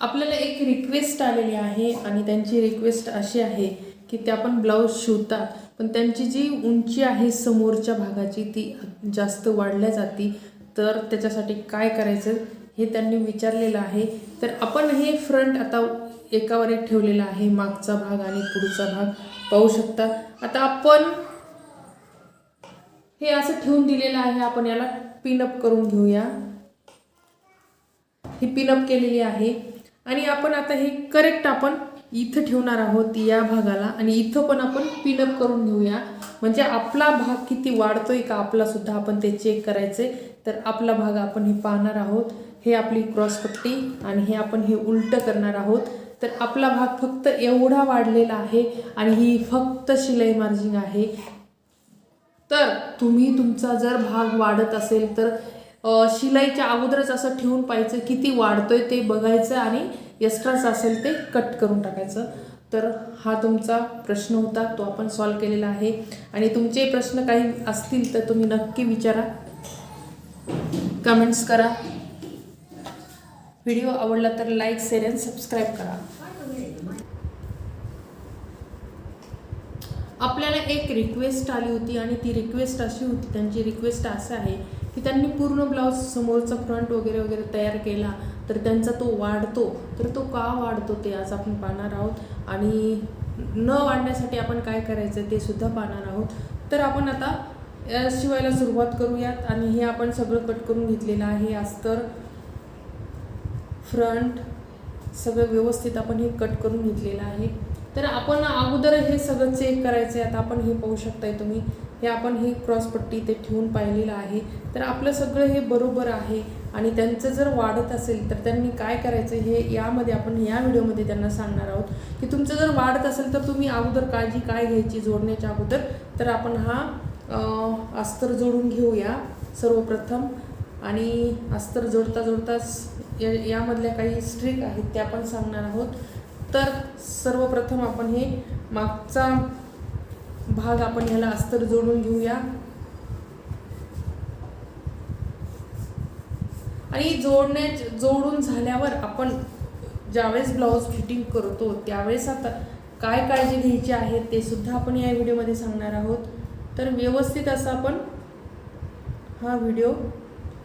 आपल्याला एक रिक्वेस्ट आलेली आहे आणि त्यांची रिक्वेस्ट अशी आहे की ते आपण ब्लाऊज शिवतात. पण त्यांची जी उंची आहे समोरच्या भागाची ती जास्त वाढल्या जाती. तर त्याच्यासाठी काय करायचं हे त्यांनी विचारलेलं आहे. तर आपण हे फ्रंट आता एकावर एक ठेवलेला आहे. मागचा भाग आणि पुढचा भाग पाहू शकता. आता आपण हे असं ठेवून दिलेलं आहे. आपण याला पिनअप करून घेऊया. ही पिनअप केलेली आहे. आणि आपण आता हे करेक्ट आपण इथं ठेवणार आहोत या भागाला आणि इथं पण आपण पिनअप करून घेऊया. म्हणजे आपला भाग किती वाढतोय का आपलासुद्धा आपण ते चेक करायचे तर आपला भाग आपण हे पाहणार आहोत. हे आपली क्रॉस पट्टी आणि हे आपण हे उलटं करणार आहोत. तर आपला भाग फक्त एवढा वाढलेला आहे आणि ही फक्त शिलाई मार्जिंग आहे. तर तुम्ही तुमचा जर भाग वाढत असेल तर शिलाईच्या अगोदरच असं ठेवून पाहायचं किती वाढतोय ते बघायचं आणि एक्स्ट्राच असेल ते कट करून टाकायचं. तर हा तुमचा प्रश्न होता तो आपण सॉल्व केलेला आहे. आणि तुमचे प्रश्न काही असतील तर तुम्ही नक्की विचारा. कमेंट्स करा. व्हिडिओ आवडला तर लाईक शेअर अँड सबस्क्राईब करा. आपल्याला एक रिक्वेस्ट आली होती आणि ती रिक्वेस्ट अशी होती त्यांची रिक्वेस्ट असं आहे की त्यांनी पूर्ण ब्लाऊज समोरचा फ्रंट वगैरे वगैरे तयार केला तर त्यांचा तो वाढतो. तर तो का वाढतो ते आज आपण पाहणार आहोत. आणि न वाढण्यासाठी आपण काय करायचं ते सुद्धा पाहणार आहोत. तर आपण आता शिवायला सुरुवात करूयात. आणि हे आपण सगळं कट करून घेतलेलं आहे. अस्तर फ्रंट सगळं व्यवस्थित आपण हे कट करून घेतलेलं आहे. तर आपण अगोदर हे सगळं चेक करायचं आहे आता आपण हे पाहू शकताय तुम्ही. हे आपण ही क्रॉसपट्टी इथे ते ठेवून पाहिलेलं आहे. तर आपलं सगळं हे बरोबर आहे. आणि त्यांचं जर वाढत असेल तर त्यांनी काय करायचं हे यामध्ये आपण या व्हिडिओमध्ये त्यांना सांगणार आहोत. की तुमचं जर वाढत असेल तर तुम्ही अगोदर काळजी काय घ्यायची जोडण्याच्या अगोदर? तर आपण हा अस्तर जोडून घेऊया सर्वप्रथम. आणि अस्तर जोडता जोडताच या यामधल्या काही स्ट्रिक आहेत त्या पण सांगणार आहोत. तर सर्वप्रथम आपण हे मागचा भाग आपण ह्याला अस्तर जोडून घेऊया. आणि जोडण्या जोडून झाल्यावर आपण ज्यावेळेस ब्लाऊज फिटिंग करतो त्यावेळेस आता काय काळजी घ्यायची आहे ते सुद्धा आपण या व्हिडिओमध्ये सांगणार आहोत. तर व्यवस्थित असं आपण हा व्हिडिओ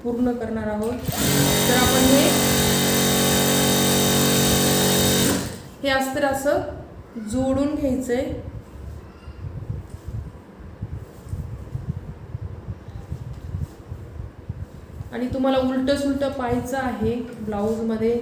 पूर्ण करणार आहोत. तर आपण हे हे अस्तर असं जोडून घ्यायचं आहे आणि तुम्हाला उलट सुलट पाहायचं आहे ब्लाऊजमध्ये.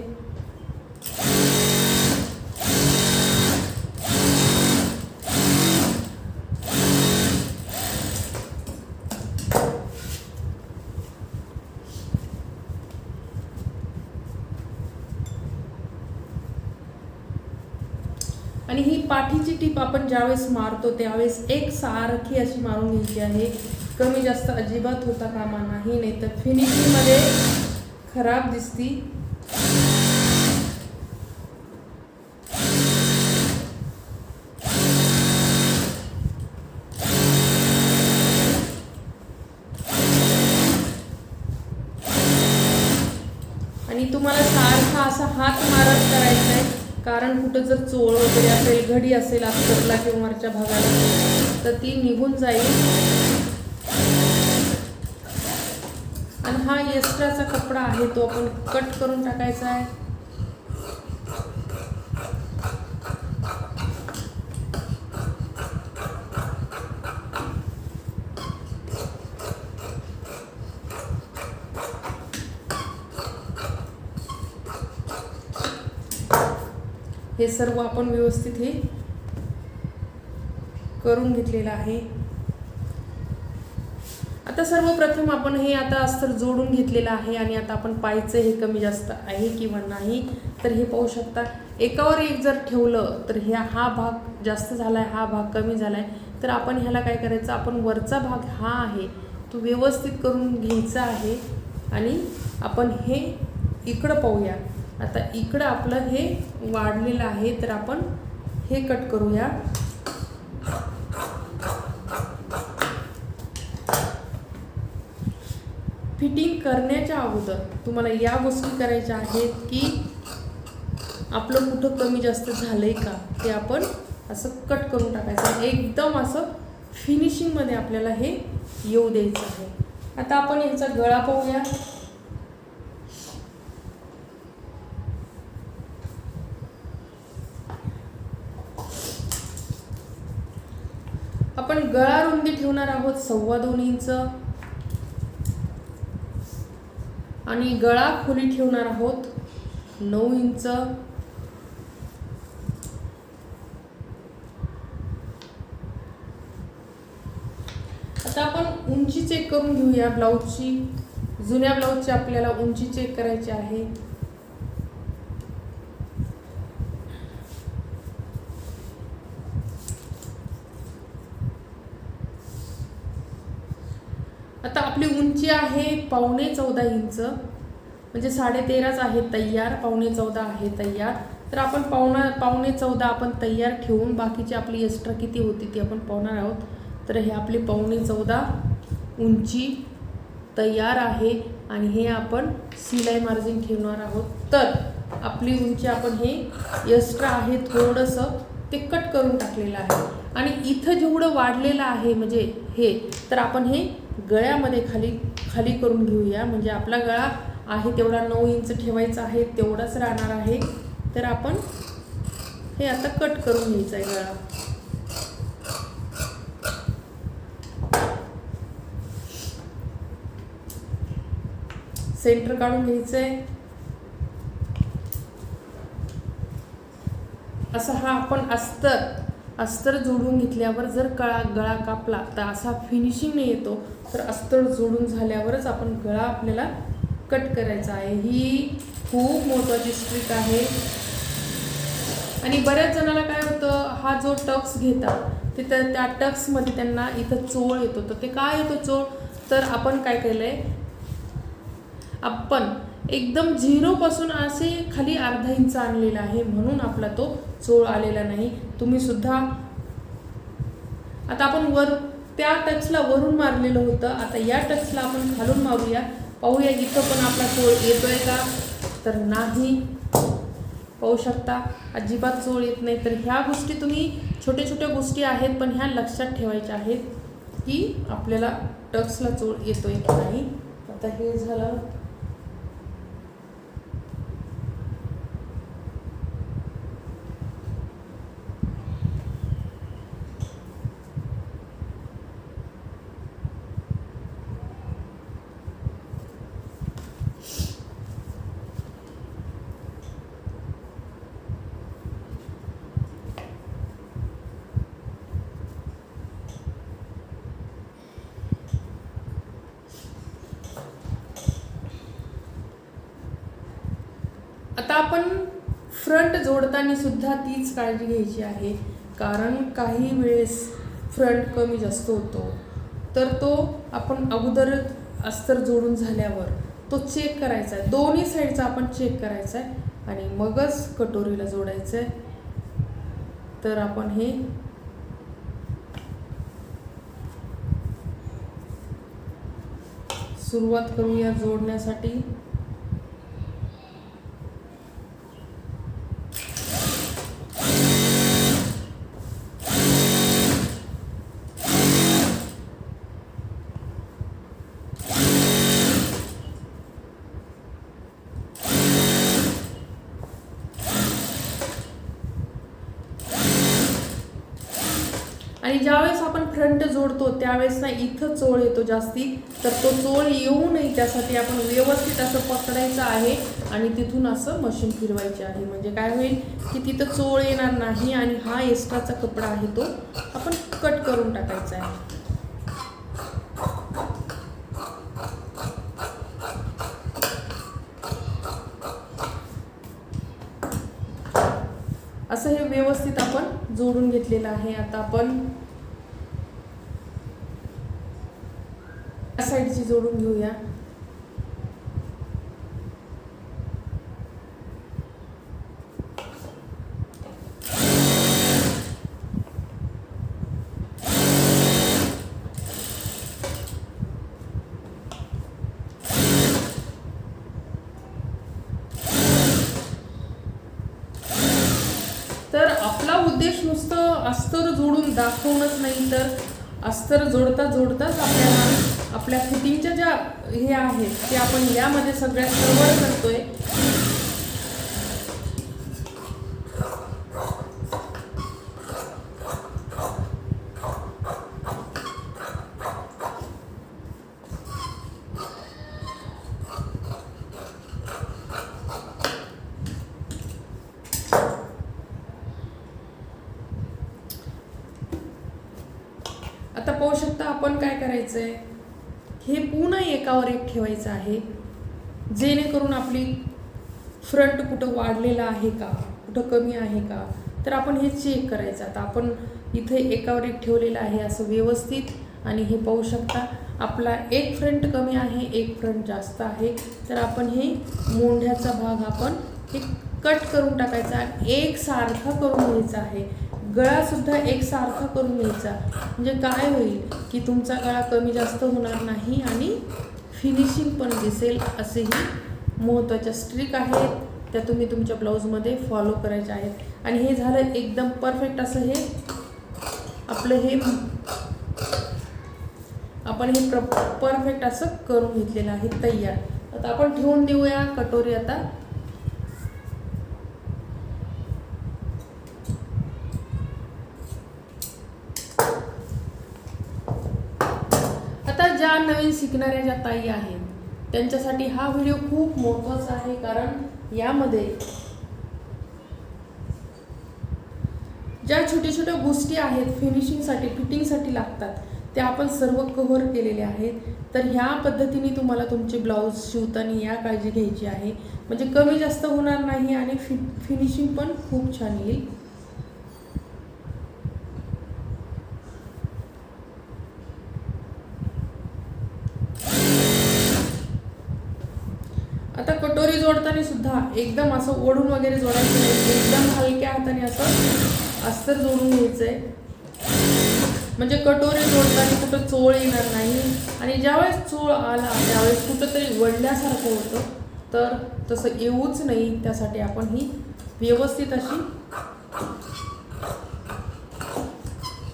आणि ही पाठीची टीप आपण ज्यावेळेस मारतो त्यावेळेस एक सारखी अशी मारून घ्यायची आहे. कमी जास्त अजिबात होता कामा नाही नाही तर फिनिशिंगमध्ये खराब दिसती. आणि तुम्हाला सारखा असा हात मारत करायचा कारण कुठं जर चोळ वगैरे असेल घडी असेल अस्तरला किंवा वरच्या भागाला तर ती निघून जाईल. आणि हा एस्ट्राचा कपडा आहे तो आपण कट करून टाकायचा आहे. हे सर्व आपण व्यवस्थित हे करून घेतलेलं आहे. आता सर्वप्रथम आपण हे आता अस्तर जोडून घेतलेलं आहे आणि आता आपण पाहायचं हे कमी जास्त आहे किंवा नाही तर हे पाहू शकता. एकावर एक जर ठेवलं तर ह्या हा भाग जास्त झाला आहे हा भाग कमी झाला आहे तर आपण ह्याला काय करायचं आपण वरचा भाग हा आहे तो व्यवस्थित करून घ्यायचा आहे आणि आपण हे इकडं पाहूया. आता इकडं आपलं हे वाढलेलं आहे तर आपण हे कट करूया. फिटिंग करण्याच्या अगोदर तुम्हाला या गोष्टी करायच्या आहेत की आपलं कुठं कमी जास्त झालंय का ते आपण असं कट करून टाकायचं एकदम असं फिनिशिंगमध्ये आपल्याला हे येऊ द्यायचं आहे. आता आपण यांचा गळा पाहूया. आपण गळा रुंदी ठेवणार आहोत सव्वा दोन इंच. आणि गळा खोली ठेवणार आहोत नऊ इंच. आता आपण उंची चेक करून घेऊया. ब्लाऊजची जुन्या ब्लाऊजची आपल्याला उंची चेक करायची आहे. आता आपली उंची आहे पावणे चौदा इंच. म्हणजे साडे तेराच आहे तयार पावणे चौदा आहे तयार. तर आपण पावणा पावणे चौदा आपण तयार ठेवून बाकीची आपली एक्स्ट्रा किती होती ती आपण पाहणार आहोत. तर हे आपली पावणे चौदा उंची तयार आहे आणि हे आपण सिलाई मार्जिन ठेवणार आहोत. तर आपली उंची आपण हे एक्स्ट्रा आहे थोडंसं ते कट करून टाकलेलं आहे. आणि इथं जेवढं वाढलेलं आहे म्हणजे हे तर आपण हे गळ्यामध्ये खाली खाली करून घेऊया. म्हणजे आपला गळा आहे तेवढा नऊ इंच ठेवायचा आहे तेवढाच राहणार आहे. तर आपण हे आता कट करून घ्यायचं आहे गळा. सेंटर काढून घ्यायचं आहे असा हा आपण अस्तर अस्तर जोडून घेतल्यावर जर कळा गळा कापला तर असा फिनिशिंग नाही येतो. तर अस्तर जोडून झाल्यावरच आपण गळा आपल्याला कट करायचा आहे. ही खूप महत्त्वाची स्ट्रिक आहे. आणि बऱ्याच जणाला काय होतं हा जो टक्स घेतात ते त्या त्या टक्समध्ये त्यांना इथं चोळ येतो. तर ते काय येतो चोळ? तर आपण काय केलं आहे आपण एकदम झिरोपासून असे खाली अर्धा इंच आणलेला आहे म्हणून आपला तो चोळ आलेला नाही. तुम्ही सुद्धा आता आपण वर त्या टचला वरून मारलेलं होतं. आता या टचला आपण खालून मारूया. पाहूया इथं पण आपला चोळ येतोय का? तर नाही. पाहू शकता. अजिबात चोळ येत नाही. तर ह्या गोष्टी तुम्ही छोट्या छोट्या गोष्टी आहेत पण ह्या लक्षात ठेवायच्या आहेत की आपल्याला टक्सला चोळ येतोय की नाही. आता हे झालं आता आपण फ्रंट जोडताना सुद्धा तीच काळजी घ्यायची आहे. कारण काही वेळेस फ्रंट कमी जास्त होतो. तर तो आपण अगोदर अस्तर जोडून झाल्यावर तो चेक करायचा आहे. दोन्ही साईडचा आपण चेक करायचा आहे. आणि मगच कटोरीला जोडायचं आहे. तर आपण हे सुरुवात करूया जोडण्यासाठी आणि ज्यावेळेस आपण फ्रंट जोडतो त्यावेळेस ना इथं चोळ येतो जास्ती. तर तो चोळ येऊ नये त्यासाठी आपण व्यवस्थित असं पकडायचं आहे आणि तिथून असं मशीन फिरवायचे आहे. म्हणजे काय होईल की तिथं चोळ येणार नाही आणि हा एक्स्ट्राचा कपडा आहे तो आपण कट करून टाकायचा आहे. असं हे व्यवस्थित आपण जोडून घेतलेलं आहे. आता आपण जोडून घेऊया तर आपला उद्देश नुसतं अस्तर जोडून दाखवूनच नाही तर अस्तर जोडता जोडताच आपल्याला आपल्या फिटिंगच्या ज्या हे आहेत ते आपण यामध्ये सगळ्यात कव्हर करतोय आता पाहू शकता आपण काय करायचंय हे पुन्हा एकावर एक ठेवायचं आहे. जेणेकरून आपली फ्रंट कुठं वाढलेला आहे का? कुठं कमी आहे का? तर आपण हे चेक करायचं. आता आपण इथे एकावर एक ठेवलेलं आहे असं व्यवस्थित आणि हे पाहू शकता आपला एक फ्रंट कमी आहे एक फ्रंट जास्त आहे. तर आपण हे मोंढ्याचा भाग आपण हे कट करून टाकायचा एक सारखा करून घ्यायचा आहे. गळासुद्धा एकसारखा करून घ्यायचा. म्हणजे काय होईल की तुमचा गळा कमी जास्त होणार नाही आणि फिनिशिंग पण दिसेल असेही महत्त्वाच्या स्ट्रिक आहेत. त्या तुम्ही तुमच्या ब्लाऊजमध्ये फॉलो करायच्या आहेत. आणि हे झालं एकदम परफेक्ट असं हे आपलं हे आपण हे प्र परफेक्ट असं करून घेतलेलं आहे तयार. आता आपण ठेवून देऊया कटोरी आता आता. शिकणाऱ्या ज्या ताई आहेत त्यांच्यासाठी हा व्हिडिओ खूप महत्त्वाचा आहे कारण यामध्ये ज्या छोट्या छोट्या गोष्टी आहेत फिनिशिंगसाठी फिटिंगसाठी लागतात त्या आपण सर्व कव्हर केलेले आहेत. तर ह्या पद्धतीने तुम्हाला तुमचे ब्लाऊज शिवताना या काळजी घ्यायची आहे. म्हणजे कमी जास्त होणार नाही आणि फि फिनिशिंग पण खूप छान येईल आता कटोरी जोडताना सुद्धा एकदम असं ओढून वगैरे जोडायचं नाही. एकदम हलक्या हाताने असं अस्तर जोडून घ्यायचं आहे म्हणजे कटोरे जोडताना कुठं चोळ येणार नाही. आणि ज्यावेळेस चोळ आला त्यावेळेस कुठंतरी वडल्यासारखं होतं. तर तसं येऊच नाही. त्यासाठी आपण ही व्यवस्थित अशी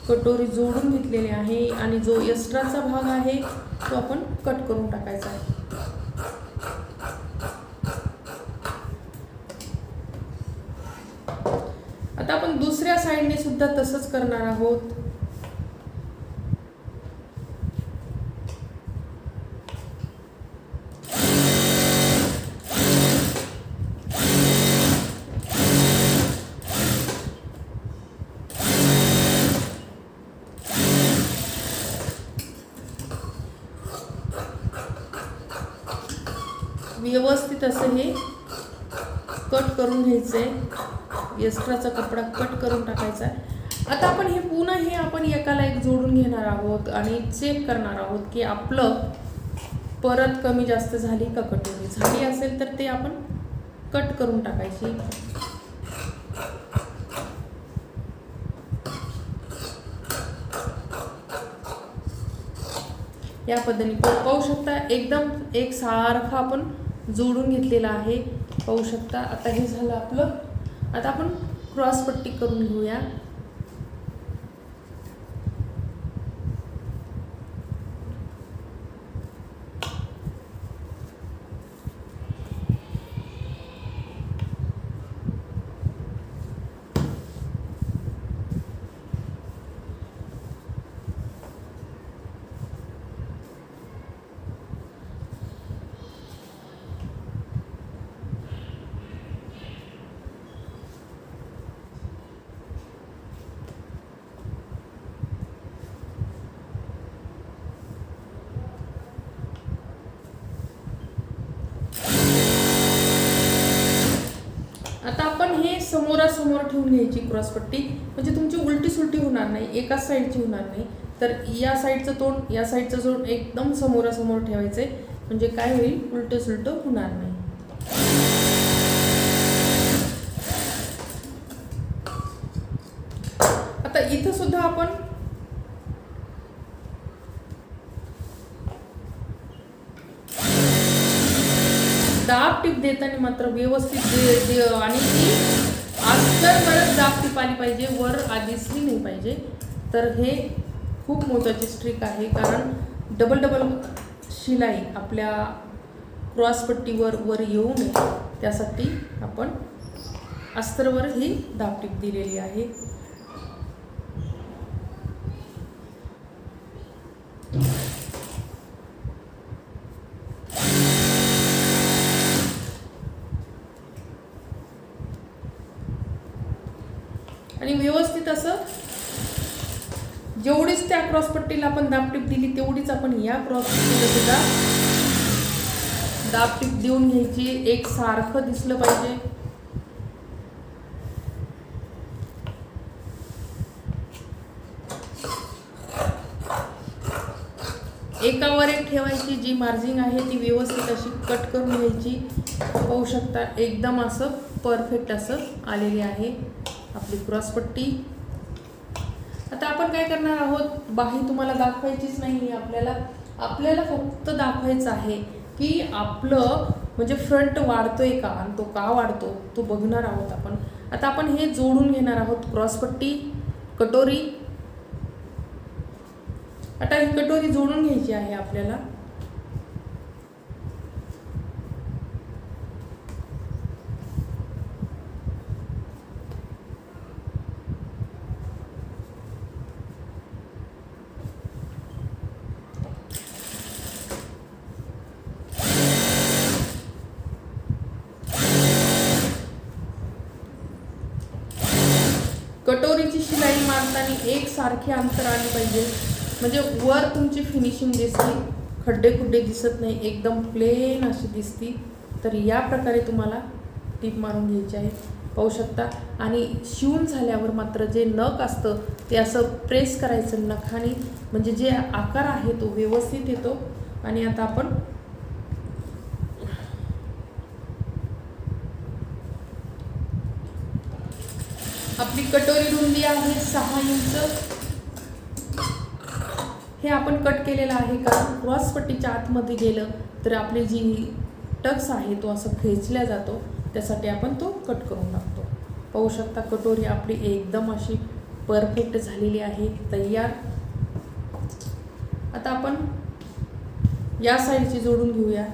कटोरी जोडून घेतलेली आहे. आणि जो एक्स्ट्राचा भाग आहे तो आपण कट करून टाकायचा आहे आता आपण दुसऱ्या साईडने सुद्धा तसंच करणार आहोत. व्यवस्थित असं हे कट करून घ्यायचंय. एक्स्ट्राचा कपडा कट करून टाकायचा आहे. आता आपण हे पुन्हा हे आपण एकाला एक जोडून घेणार आहोत आणि चेक करणार आहोत की आपलं परत कमी जास्त झाली का कटोरी झाली असेल तर ते आपण कट करून टाकायची. या पद्धतीने पाहू शकता एकदम एक सारखा आपण जोडून घेतलेला आहे. पाहू शकता आता हे झालं आपलं आता आपण क्रॉस पट्टी करून घेऊया आता आपण समोर समोरासमोर ठेवून घ्यायची क्रॉसपट्टी म्हणजे तुमची उलटी सुलटी होणार नाही एकाच साईडची होणार नाही. तर या साईडचं तोंड या साईडचं तोंड एकदम समोरासमोर ठेवायचंय म्हणजे काय होईल? उलटं सुलटं होणार नाही. आता इथं सुद्धा आपण दाब टीप देताना मात्र व्यवस्थित दे आणि पाहिजे दिसली नाही पाहिजे. तर हे खूप महत्त्वाची स्ट्रिक आहे. कारण डबल डबल शिलाई आपल्या क्रॉसपट्टीवर वर येऊ नये. त्यासाठी आपण अस्तरवर ही दापटीप दिलेली आहे आणि व्यवस्थित असं जेवढीच त्या क्रॉसपट्टीला आपण दाबटीप दिली तेवढीच आपण या क्रॉसपट्टीला सुद्धा दाबटीप देऊन घ्यायची. एक सारखं दिसलं पाहिजे. एकावर एक ठेवायची जी मार्जिंग आहे ती व्यवस्थित अशी कट करून घ्यायची. पाहू शकता एकदम असं परफेक्ट असं आलेली आहे आपली क्रॉसपट्टी आता आपण काय करणार आहोत? बाही तुम्हाला दाखवायचीच नाही आपल्याला आपल्याला फक्त दाखवायचं आहे की आपलं म्हणजे फ्रंट वाढतोय का? आणि तो का वाढतो? तो बघणार आहोत आपण. आता आपण हे जोडून घेणार आहोत. क्रॉसपट्टी कटोरी. आता ही कटोरी जोडून घ्यायची आहे आपल्याला कटोरीची शिलाई एकसारखे अंतर आले पाहिजे. म्हणजे वर तुमची फिनिशिंग दिसते खड्डे खुड्डे दिसत नाही एकदम प्लेन अशी दिसती. तर या प्रकारे तुम्हाला टीप मारून घ्यायची आहे. पाहू शकता. आणि शिवून झाल्यावर मात्र जे नख असतं ते असं प्रेस करायचं नखाने. म्हणजे जे आकार आहे तो व्यवस्थित येतो. आणि आता आपण आपली कटोरी रुंदी आहे सहा इंच. हे आपण कट केलेलं आहे कारण क्रॉसपट्टीच्या आतमध्ये गेलं तर आपली जी टक्स आहे तो असं खेचल्या जातो. त्यासाठी आपण तो कट करून टाकतो. पाहू शकता कटोरी आपली एकदम अशी परफेक्ट झालेली आहे तयार. आता आपण या साईडची जोडून घेऊया.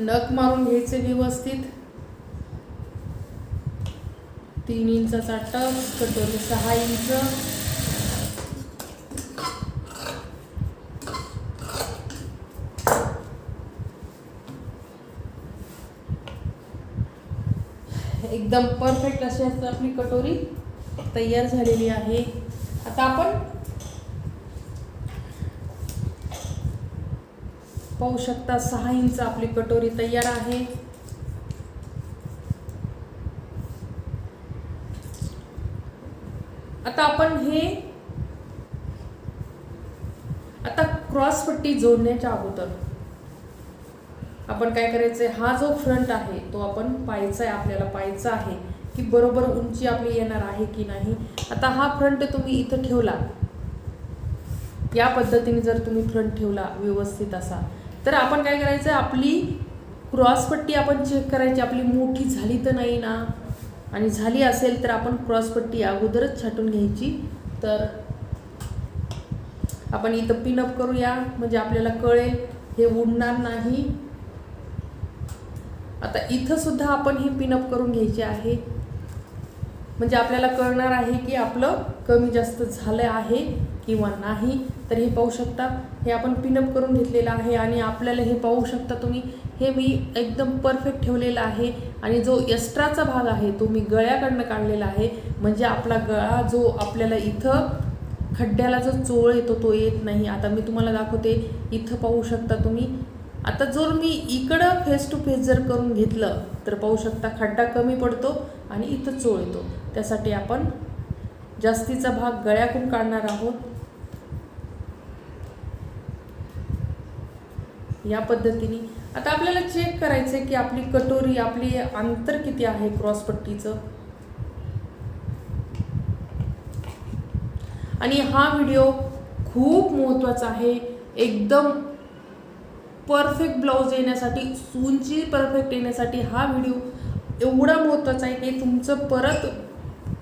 नग मारून घ्यायचे व्यवस्थित. तीन इंचाचा टप कटोरी सहा इंच. एकदम परफेक्ट अशी असते आपली कटोरी तयार झालेली आहे. आता आपण पाहू शकता सहा इंच आपली कटोरी तयार आहे. आता आपण हे आता क्रॉस पट्टी जोडण्याच्या अगोदर आपण काय करायचंय? हा जो फ्रंट आहे तो आपण पाहायचा आहे आपल्याला पाहायचा आहे की बरोबर उंची आपली येणार आहे की नाही. आता हा फ्रंट तुम्ही इथं ठेवला. या पद्धतीने जर तुम्ही फ्रंट ठेवला व्यवस्थित असा. तर आपण काय करायचं आपली क्रॉसपट्टी आपण चेक करायची. आपली मोठी झाली तर नाही ना. आणि झाली असेल तर आपण क्रॉसपट्टी अगोदरच छाटून घ्यायची. तर आपण इथं पिनअप करूया. म्हणजे आपल्याला कळेल हे उडणार नाही. आता इथं सुद्धा आपण हे पिनअप करून घ्यायचे आहे. म्हणजे आपल्याला कळणार आहे की आपलं कमी जास्त झालं आहे. किंवा नाही तर हे पाहू शकता. हे आपण पिनअप करून घेतलेलं आहे आणि आपल्याला हे पाहू शकता तुम्ही. हे मी एकदम परफेक्ट ठेवलेलं आहे आणि जो एक्स्ट्राचा भाग आहे तो मी गळ्याकडनं काढलेला आहे. म्हणजे आपला गळा जो आपल्याला इथं खड्ड्याला जो चोळ येतो तो येत नाही. आता मी तुम्हाला दाखवते इथं पाहू शकता तुम्ही. आता जर मी इकडं फेस टू फेस जर करून घेतलं तर पाहू शकता खड्डा कमी पडतो आणि इथं चोळ येतो. त्यासाठी आपण जास्तीचा भाग गळ्याकडून काढणार आहोत. या पद्धतीने. आता आपल्याला चेक करायचं आहे की आपली कटोरी आपली अंतर किती आहे क्रॉसपट्टीचं आणि हा व्हिडिओ खूप महत्त्वाचा आहे. एकदम परफेक्ट ब्लाऊज येण्यासाठी सूनची परफेक्ट येण्यासाठी हा व्हिडिओ एवढा महत्त्वाचा आहे की तुमचं परत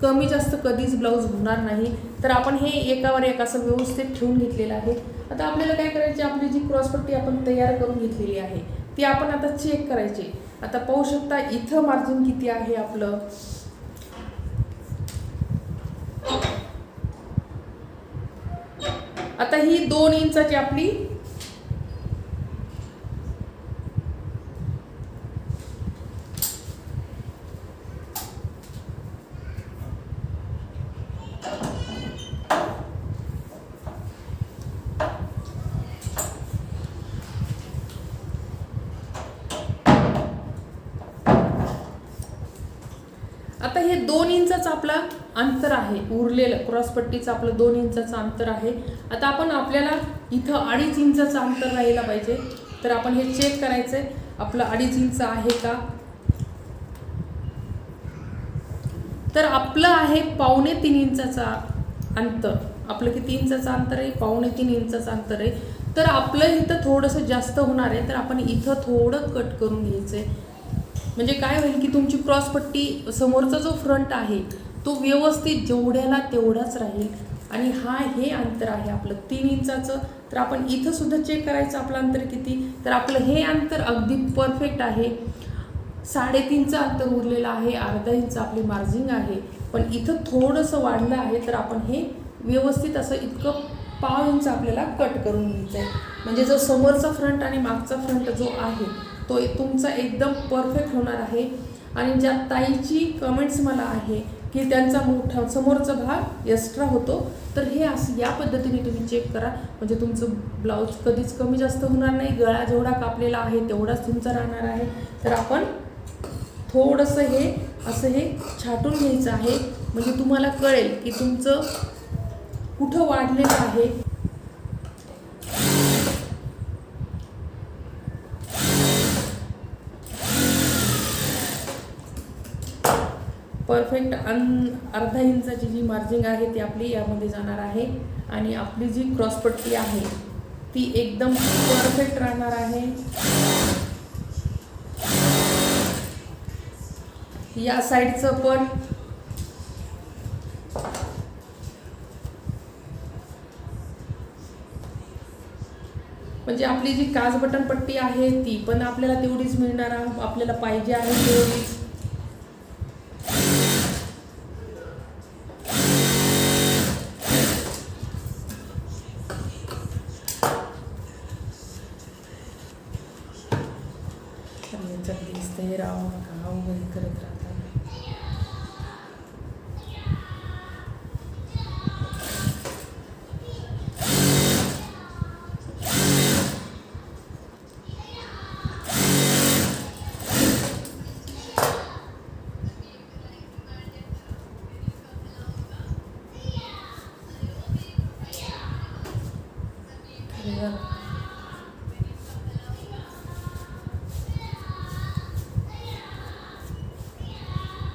कमी जास्त कधीच ब्लाऊज होणार नाही. तर आपण हे एकावर एक असं व्यवस्थित ठेवून घेतलेलं आहे. आता आपल्याला काय करायचे आपली जी क्रॉसपट्टी आपण तयार करून घेतलेली आहे ती आपण आता चेक करायची. आता पाहू शकता इथं मार्जिन किती आहे आपलं? आता ही दोन इंचाची आपली आता हे दोन इंचाचं आपला अंतर आहे उरलेलं क्रॉसपट्टीचं आपलं दोन इंचाचं अंतर आहे. आता आपण आपल्याला इथं अडीच इंचाचं अंतर राहिला पाहिजे. तर आपण हे चेक करायचं आहे आपलं अडीच इंच आहे का? तर आपलं आहे पावणे तीन इंचाचा अंतर. आपलं किती इंचाचं अंतर आहे? पावणे तीन इंचाचं अंतर आहे. तर आपलं इथं थोडंसं जास्त होणार आहे. तर आपण इथं थोडं कट करून घ्यायचं आहे म्हणजे काय होईल की तुमची क्रॉसपट्टी समोरचा जो फ्रंट आहे तो व्यवस्थित जेवढ्याला तेवढाच राहील. आणि हा हे अंतर आहे आपलं. तीन इंचाचं तर आपण इथं सुद्धा चेक करायचं आपलं अंतर किती? तर आपलं हे अंतर अगदी परफेक्ट आहे. साडेतीनचं अंतर उरलेलं आहे अर्धा इंच आपली मार्जिंग आहे. पण इथं थोडंसं वाढलं आहे तर आपण हे व्यवस्थित असं इतकं पाव इंच आपल्याला कट करून घ्यायचं आहे म्हणजे जो समोरचा फ्रंट आणि मागचा फ्रंट जो आहे तो तुमचा एकदम परफेक्ट होणार आहे. आणि ज्या ताईची कमेंट्स मला आहे की त्यांचा मोठा समोरचा भाग एक्स्ट्रा होतो. तर हे असं या पद्धतीने तुम्ही चेक करा. म्हणजे तुमचं ब्लाऊज कधीच कमी जास्त होणार नाही. गळा जेवढा कापलेला आहे तेवढाच तुमचा राहणार आहे. तर आपण थोडंसं हे असं हे छाटून घ्यायचं आहे. म्हणजे तुम्हाला कळेल की तुमचं कुठं वाढलेलं आहे. परफेक्ट अन अर्धा इंचाची जी मार्जिंग आहे ती आपली यामध्ये जाणार आहे. आणि आपली जी क्रॉसपट्टी आहे ती एकदम परफेक्ट राहणार आहे. या साईडचं पण म्हणजे आपली जी काच बटन पट्टी आहे ती पण आपल्याला तेवढीच मिळणार आपल्याला पाहिजे आहे तेवढीच.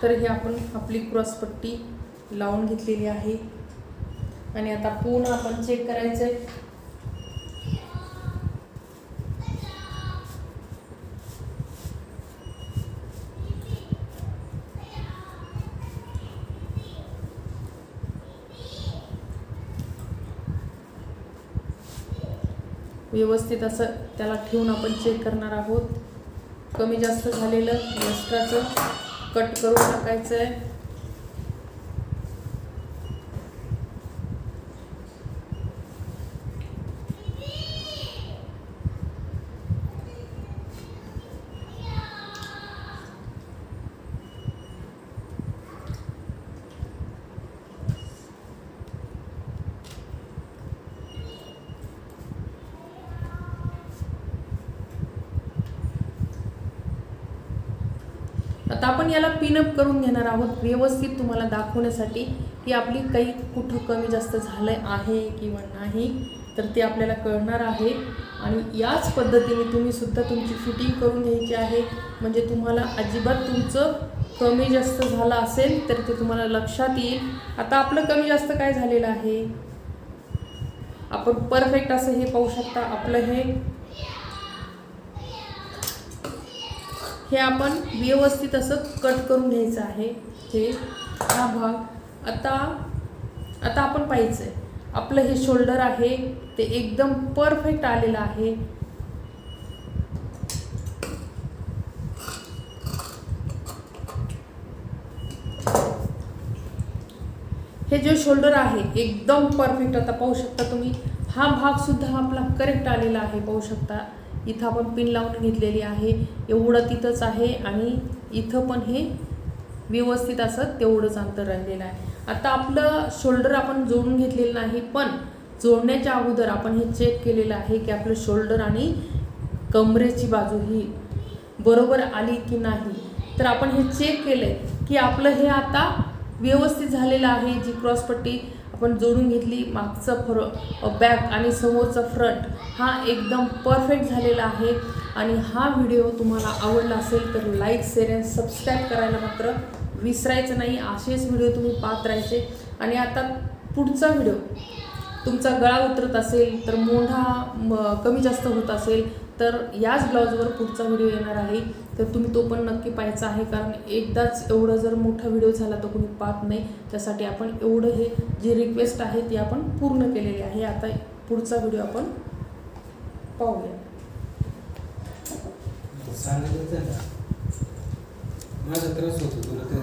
तर हे आपण आपली क्रॉसपट्टी लावून घेतलेली आहे. आणि आता पुन्हा आपण चेक करायचं आहे व्यवस्थित असं त्याला ठेवून आपण चेक करणार आहोत. कमी जास्त झालेलं एक्स्ट्राचं कट करून टाकायचं आहे आता आपण याला पिनअप करून घेणार आहोत. व्यवस्थित तुम्हाला दाखवण्यासाठी की आपली काही कुठं कमी जास्त झालं आहे किंवा नाही तर ते आपल्याला कळणार आहे. आणि याच पद्धतीने तुम्ही सुद्धा तुमची फिटिंग करून घ्यायची आहे. म्हणजे तुम्हाला अजिबात तुमचं कमी जास्त झालं असेल तर ते तुम्हाला लक्षात येईल. आता आपलं कमी जास्त काय झालेलं आहे? आपण परफेक्ट असं हे पाहू शकता. आपलं हे हे आपण व्यवस्थित असं कट करून घ्यायचं आहे. हे हा भाग. आता आता आपण पाहायचं आहे आपलं हे शोल्डर आहे ते एकदम परफेक्ट आलेलं आहे. हे जे शोल्डर आहे एकदम परफेक्ट आता पाहू शकता तुम्ही. हा भाग सुद्धा आपला करेक्ट आलेला आहे पाहू शकता. इथं आपण पिन लावून घेतलेली आहे. एवढं तिथंच आहे आणि इथं पण हे व्यवस्थित असं तेवढंच अंतर राहिलेलं आहे. आता आपलं शोल्डर आपण जोडून घेतलेलं नाही पण जोडण्याच्या अगोदर आपण हे चेक केलेलं आहे की आपलं शोल्डर आणि कमरेची बाजू ही बरोबर आली की नाही. तर आपण हे चेक केलं की आपलं हे आता व्यवस्थित झालेलं आहे जी क्रॉसपट्टी आपण जोडून घेतली मागचं फ्र बॅक आणि समोरचा फ्रंट हा एकदम परफेक्ट झालेला आहे. आणि हा व्हिडिओ तुम्हाला आवडला असेल तर लाईक शेअर अँड सबस्क्राईब करायला मात्र विसरायचं नाही. असेच व्हिडिओ तुम्ही पाहत राहायचे. आणि आता पुढचा व्हिडिओ तुमचा गळा उतरत असेल तर मोंढा कमी जास्त होत असेल तर याच ब्लाऊजवर पुढचा व्हिडिओ येणार आहे. तर तुम्ही तो पण नक्की पाहायचा आहे. कारण एकदाच एवढा जर मोठा व्हिडिओ झाला तर कोणी पाहत नाही. त्यासाठी आपण एवढं हे जी रिक्वेस्ट आहे ती आपण पूर्ण केलेली आहे. आता पुढचा व्हिडिओ आपण पाहूया. माझा त्रास होतो. तुला